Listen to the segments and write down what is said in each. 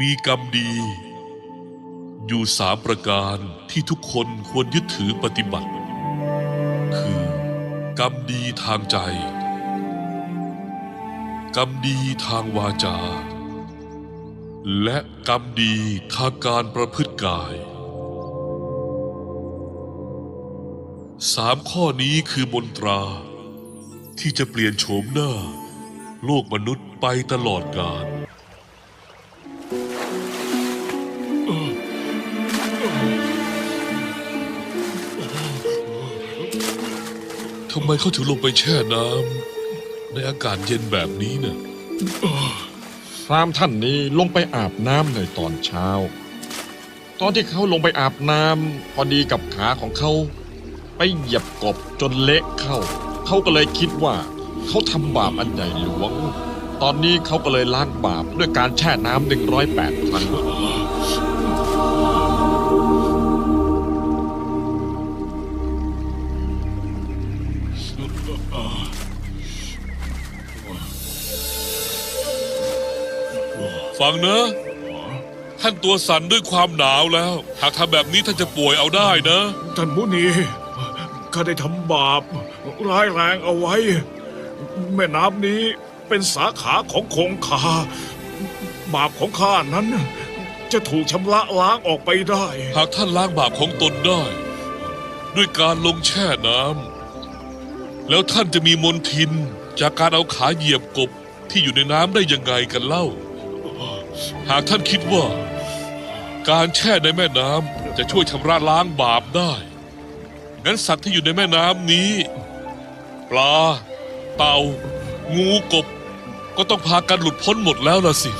มีกรรมดี อยู่สามประการที่ทุกคนควรยึดถือปฏิบัติ คือ กรรมดีทางใจ กรรมดีทางวาจา และกรรมดีทางการประพฤติกายสามข้อนี้คือมนตรา ที่จะเปลี่ยนโฉมหน้า โลกมนุษย์ไปตลอดกาล ทำไมเขาถึงลงไปแช่น้ำในอากาศเย็นแบบนี้เนี่ยพรามท่านนี้ลงไปอาบน้ำในตอนเช้า ตอนที่เขาลงไปอาบน้ำพอดีกับขาของเขา ไปเหยียบกบจนเละเข้า เขาก็เลยคิดว่า เขาทำบาปอันใหญ่หลวง ตอนนี้เขาก็เลยล้างบาปด้วยการแช่น้ำหนึ่งร้อยแปดครั้ง ฟังนะ ท่านตัวสั่นด้วยความหนาวแล้ว หากทำแบบนี้ท่านจะป่วยเอาได้นะ ท่านมุนีข้าได้ทำบาปร้ายแรงเอาไว้ แม่น้ำนี้เป็นสาขาของคงคา บาปของข้านั้น จะถูกชำระล้างออกไปได้ หากท่านล้างบาปของตนได้ ด้วยการลงแช่น้ำแล้วท่านจะมีมนทินจากการเอาขาเหยียบกบที่อยู่ในน้ำได้ยังไงกันเล่า หากท่านคิดว่า การแช่ในแม่น้ำจะช่วยชำระล้างบาปได้ งั้นสัตว์ที่อยู่ในแม่น้ำนี้ ปลา เต่า งูกบ ก็ต้องพากันหลุดพ้นหมดแล้วล่ะสิ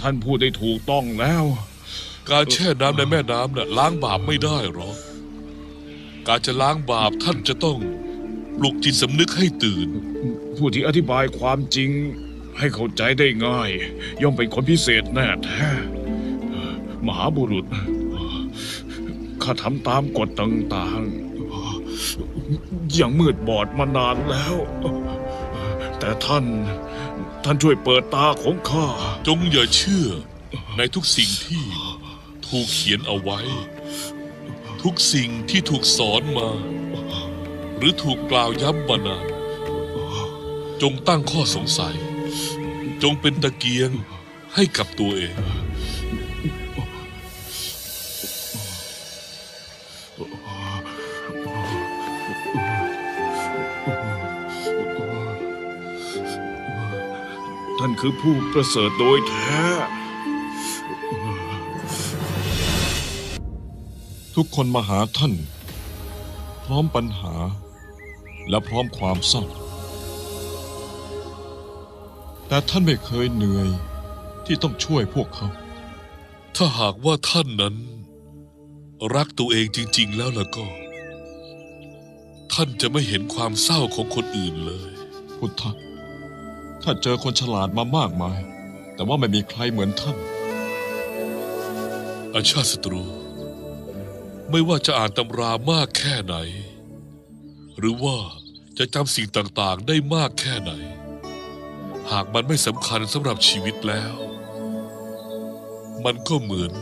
ท่านพูดได้ถูกต้องแล้ว การแช่น้ำในแม่น้ำน่ะล้างบาปไม่ได้หรอก การจะล้างบาปท่านจะต้องปลุกจิตสำนึกให้ตื่น ผู้ที่อธิบายความจริงให้เข้าใจได้ง่าย ย่อมเป็นคนพิเศษแน่แท้มหาบุรุษข้าทำตามกฎต่างๆ อย่างมืดบอดมานานแล้ว แต่ท่านท่านช่วยเปิดตาของข้า จงอย่าเชื่อในทุกสิ่งที่ ถูกเขียนเอาไว้ ทุกสิ่งที่ถูกสอนมา หรือถูกกล่าวย้ำมานาน จงตั้งข้อสงสัย จงเป็นตะเกียงให้กับตัวเอง ท่านคือผู้ประเสริฐโดยแท้ กคนมาหาท่าน พร้อมปัญหา และพร้อมความเศร้า แต่ท่านไม่เคยเหนื่อยที่ต้องช่วยพวกเขา ถ้าหากว่าท่านนั้น รักตัวเองจริง ๆ แล้วล่ะก็ ท่านจะไม่เห็นความเศร้าของคนอื่นเลย พุทธะถ้าเจอคนฉลาดมามากมาย แต่ว่าไม่มีใครเหมือนท่านอาชาติศัตรู ไม่ว่าจะอ่านตำรามากแค่ไหน หรือว่าจะจำสิ่งต่างๆได้มากแค่ไหน หากมันไม่สำคัญสำหรับชีวิตแล้ว มันก็เหมือน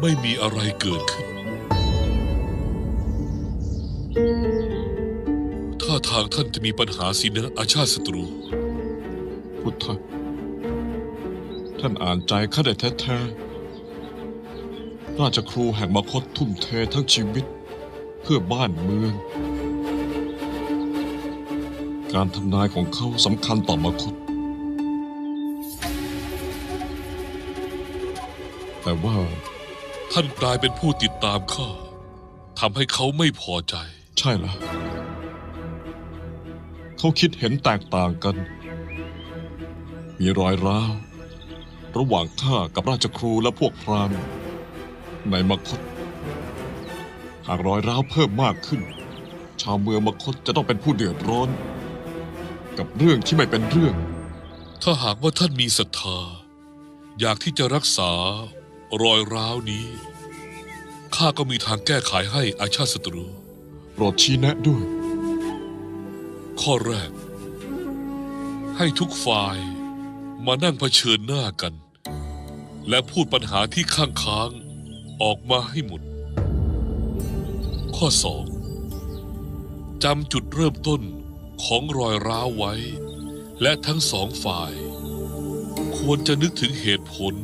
ไม่มีอะไรเกิดขึ้น ถ้าทางท่านจะมีปัญหาสินะอาชาติศัตรู พุทธะท่านอ่านใจข้าได้แท้ๆ ราชครูแห่งมคตทุ่มเททั้งชีวิต เพื่อบ้านเมือง การทำนายของเขาสำคัญต่อมคต แต่ว่าท่านกลายเป็นผู้ติดตามข้าทำให้เขาไม่พอใจ ใช่ละเขาคิดเห็นแตกต่างกัน มีรอยร้าว ระหว่างข้ากับราชครูและพวกพราหมณ์ ในมคต หากรอยร้าวเพิ่มมากขึ้น ชาวเมืองมคตจะต้องเป็นผู้เดือดร้อน กับเรื่องที่ไม่เป็นเรื่อง ถ้าหากว่าท่านมีศรัทธา อยากที่จะรักษารอยร้าวนี้ ข้าก็มีทางแก้ไขให้อาชาติศัตรู โปรดชี้แนะด้วย ข้อแรก ให้ทุกฝ่ายมานั่งเผชิญหน้ากัน และพูดปัญหาที่ข้างค้าง ออกมาให้หมด ข้อสองจำจุดเริ่มต้นของรอยร้าวไว้ และทั้งสองฝ่าย ควรจะนึกถึงเหตุผล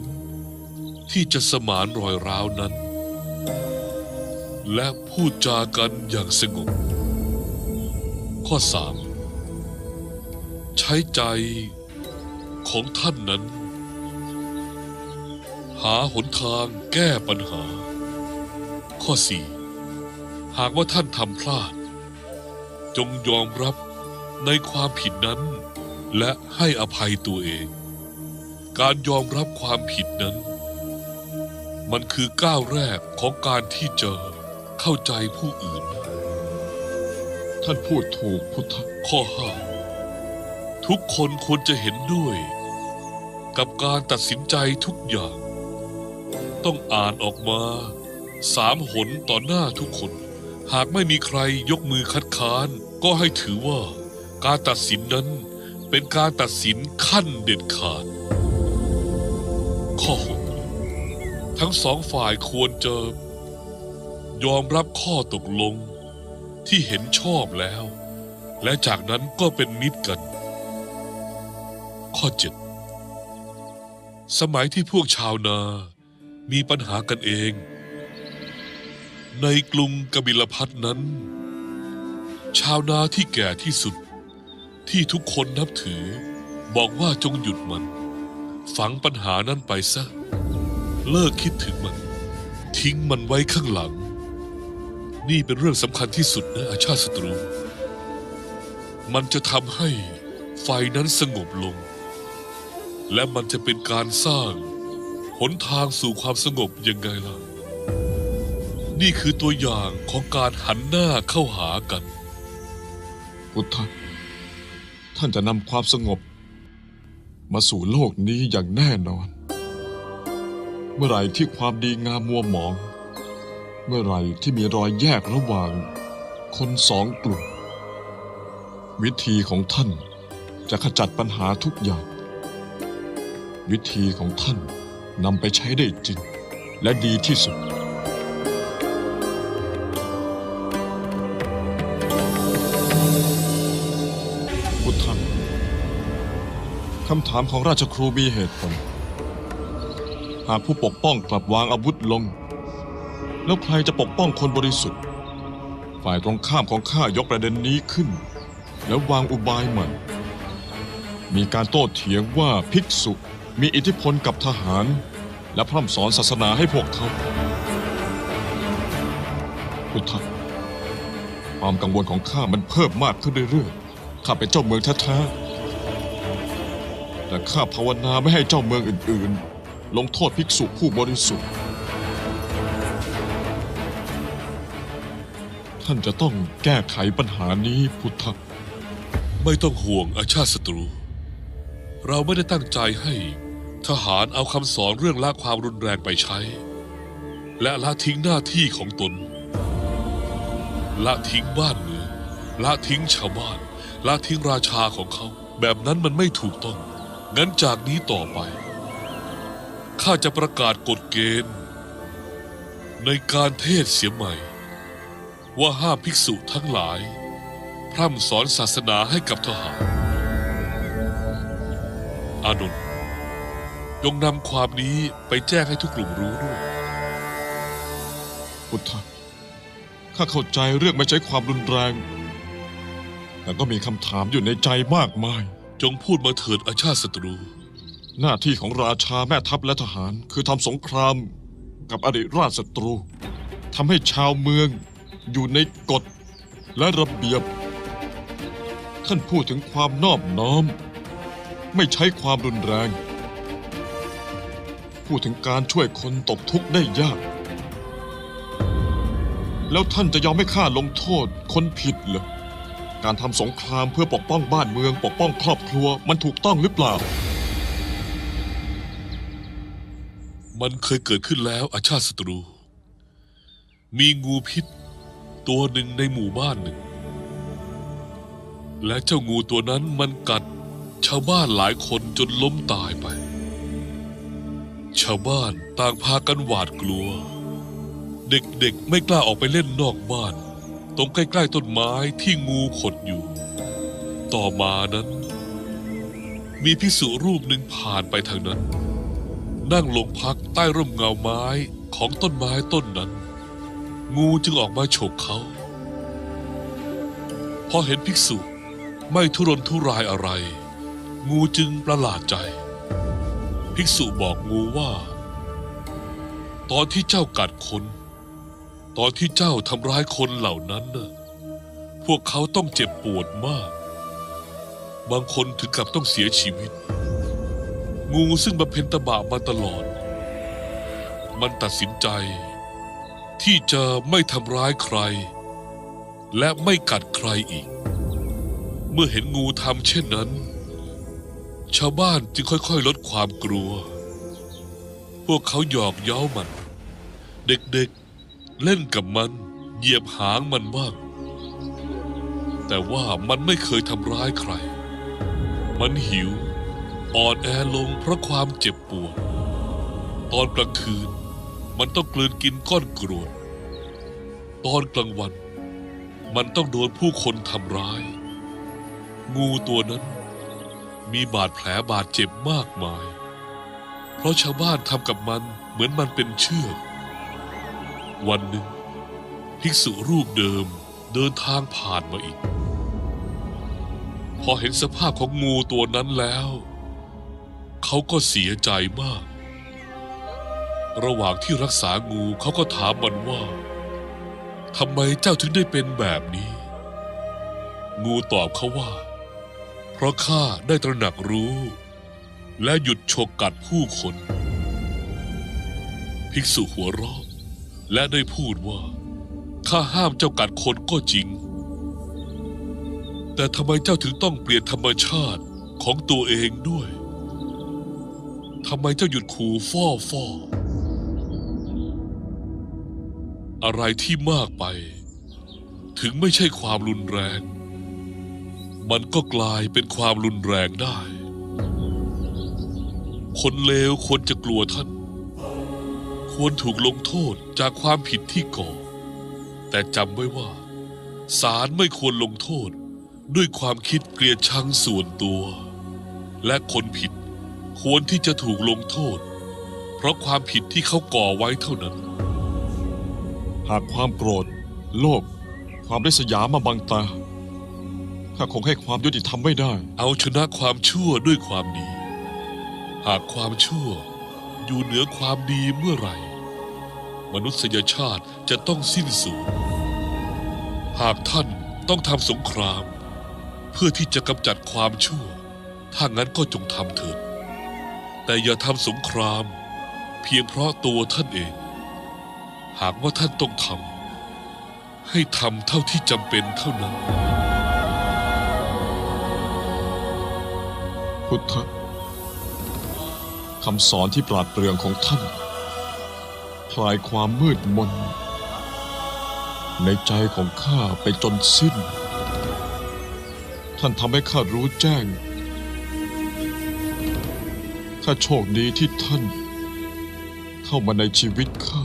ที่จะสมานรอยร้าวนั้น และพูดจากันอย่างสงบ ข้อสามใช้ใจของท่านนั้น หาหนทางแก้ปัญหา ข้อสี่หากว่าท่านทำพลาด จงยอมรับในความผิดนั้น และให้อภัยตัวเอง การยอมรับความผิดนั้น มันคือก้าวแรกของการที่จะเข้าใจผู้อื่น ท่านพูดถูกพุทธข้อห้าทุกคนควรจะเห็นด้วย กับการตัดสินใจทุกอย่าง ต้องอ่านออกมาสามหนต่อหน้าทุกคน หากไม่มีใครยกมือคัดค้าน ก็ให้ถือว่าการตัดสินนั้นเป็นการตัดสินขั้นเด็ดขาด ข้อหกทั้งสองฝ่ายควรจะยอมรับข้อตกลงที่เห็นชอบแล้ว และจากนั้นก็เป็นมิตรกัน ข้อ7สมัยที่พวกชาวนา มีปัญหากันเอง ในกรุงกบิลพัทนั้น ชาวนาที่แก่ที่สุด ที่ทุกคนนับถือ บอกว่าจงหยุดมัน ฝังปัญหานั้นไปซะ เลิกคิดถึงมัน ทิ้งมันไว้ข้างหลัง นี่เป็นเรื่องสำคัญที่สุดนะอาชาติศัตรู มันจะทำให้ไฟนั้นสงบลง และมันจะเป็นการสร้าง หนทางสู่ความสงบยังไงล่ะ นี่คือตัวอย่างของการหันหน้าเข้าหากัน พุทธท่านจะนำความสงบ มาสู่โลกนี้อย่างแน่นอน เมื่อไหร่ที่ความดีงามมัวหมอง เมื่อไหร่ที่มีรอยแยกระหว่าง คนสองกลุ่ม วิธีของท่านจะขจัดปัญหาทุกอย่าง วิธีของท่าน นำไปใช้ได้จริง และดีที่สุดพุทธังคำถามของราชครูมีเหตุผล หากผู้ปกป้องกลับวางอาวุธลง แล้วใครจะปกป้องคนบริสุทธิ์ ฝ่ายตรงข้ามของข้ายกประเด็นนี้ขึ้น แล้ววางอุบายใหม่มีการโต้เถียงว่าภิกษุมีอิทธิพลกับทหาร และพร่ำสอนศาสนาให้พวกเขาพุทธะความกังวลของข้ามันเพิ่มมากขึ้นเรื่อยๆ ข้าเป็นเจ้าเมืองแท้ๆ แต่ข้าภาวนาไม่ให้เจ้าเมืองอื่นๆ ลงโทษภิกษุผู้บริสุทธิ์ ท่านจะต้องแก้ไขปัญหานี้พุทธะไม่ต้องห่วงอาชาติศัตรู เราไม่ได้ตั้งใจให้ ทหารเอาคำสอนเรื่องละความรุนแรงไปใช้ และละทิ้งหน้าที่ของตน ละทิ้งบ้านเมืองละทิ้งชาวบ้าน ละทิ้งราชาของเขา แบบนั้นมันไม่ถูกต้อง งั้นจากนี้ต่อไป ข้าจะประกาศกฎเกณฑ์ ในการเทศเสียใหม่ ว่าห้ามภิกษุทั้งหลาย พร่ำสอนศาสนาให้กับทหาร อานนท์ จงนำความนี้ไปแจ้งให้ทุกกลุ่มรู้ด้วย พุทธะข้าเข้าใจเรื่องไม่ใช้ความรุนแรง แต่ก็มีคำถามอยู่ในใจมากมาย จงพูดมาเถิดอาชาติศัตรู หน้าที่ของราชาแม่ทัพและทหาร คือทำสงคราม กับอริราชศัตรูทำให้ชาวเมือง อยู่ในกฎและระเบียบ ท่านพูดถึงความนอบน้อม ไม่ใช้ความรุนแรง พูดถึงการช่วยคนตกทุกข์ได้ยาก แล้วท่านจะยอมให้ข้าลงโทษคนผิดเหรอ การทำสงครามเพื่อปกป้องบ้านเมือง ปกป้องครอบครัวมันถูกต้องหรือเปล่า มันเคยเกิดขึ้นแล้วอาชาติศัตรู มีงูพิษ ตัวหนึ่งในหมู่บ้านหนึ่ง และเจ้างูตัวนั้นมันกัดชาวบ้านหลายคนจนล้มตายไปาวบ้านต่างพากันหวาดกลัว เด็กๆไม่กล้าออกไปเล่นนอกบ้าน ตรงใกล้ๆต้นไม้ที่งูขดอยู่ ต่อมานั้น มีพิสุรูปหนึ่งผ่านไปทางนั้น นั่งลงพักใต้ร่มเงาไม้ของต้นไม้ต้นนั้น งูจึงออกมาฉกเขา พอเห็นภิกษุไม่ทุรนทุรายอะไร งูจึงประหลาดใจ ภิกษุบอกงูว่า ตอนที่เจ้ากัดคน ตอนที่เจ้าทำร้ายคนเหล่านั้นน่ะพวกเขาต้องเจ็บปวดมาก บางคนถึงกับต้องเสียชีวิต งูซึ่งบำเพ็ญตบะมาตลอด มันตัดสินใจ ที่จะไม่ทำร้ายใคร และไม่กัดใครอีก เมื่อเห็นงูทำเช่นนั้น ชาวบ้านจึงค่อยๆ ลดความกลัว พวกเขาหยอกเย้ามัน เด็กๆเล่นกับมันเหยียบหางมันบ้าง แต่ว่ามันไม่เคยทำร้ายใคร มันหิว อ่อนแอลงเพราะความเจ็บปวด ตอนกลางคืน มันต้องกลืนกินก้อนกรวด ตอนกลางวัน มันต้องโดนผู้คนทำร้าย งูตัวนั้น มีบาดแผลบาดเจ็บมากมาย เพราะชาวบ้านทำกับมันเหมือนมันเป็นเชือก วันหนึ่ง ภิกษุรูปเดิมเดินทางผ่านมาอีก พอเห็นสภาพของงูตัวนั้นแล้ว เขาก็เสียใจมาก ระหว่างที่รักษางูเขาก็ถามมันว่าทำไมเจ้าถึงได้เป็นแบบนี้ งูตอบเขาว่า เพราะข้าได้ตระหนักรู้ และหยุดฉกกัดผู้คน ภิกษุหัวเราะและได้พูดว่า ข้าห้ามเจ้ากัดคนก็จริง แต่ทำไมเจ้าถึงต้องเปลี่ยนธรรมชาติของตัวเองด้วยทำไมเจ้าหยุดขู่ฟ่อฟ่ออะไรที่มากไป ถึงไม่ใช่ความรุนแรง มันก็กลายเป็นความรุนแรงได้ คนเลวควรจะกลัวท่าน ควรถูกลงโทษจากความผิดที่ก่อ แต่จำไว้ว่าศาลไม่ควรลงโทษด้วยความคิดเกลียดชังส่วนตัว และคนผิดควรที่จะถูกลงโทษ เพราะความผิดที่เขาก่อไว้เท่านั้น หากความโกรธ โลภความริษยามาบังตา ข้าคงให้ความยุติธรรมไม่ได้ เอาชนะความชั่วด้วยความดี หากความชั่วอยู่เหนือความดีเมื่อไหร่ มนุษยชาติจะต้องสิ้นสูญหากท่านต้องทำสงคราม เพื่อที่จะกำจัดความชั่ว ถ้างั้นก็จงทำเถิด แต่อย่าทำสงคราม เพียงเพราะตัวท่านเอง หากว่าท่านต้องทำให้ทำเท่าที่จำเป็นเท่านั้น พุทธคำสอนที่ปราดเปรื่องของท่าน คลายความมืดมน ในใจของข้าไปจนสิ้น ท่านทำให้ข้ารู้แจ้ง ข้าโชคดีที่ท่าน เข้ามาในชีวิตข้า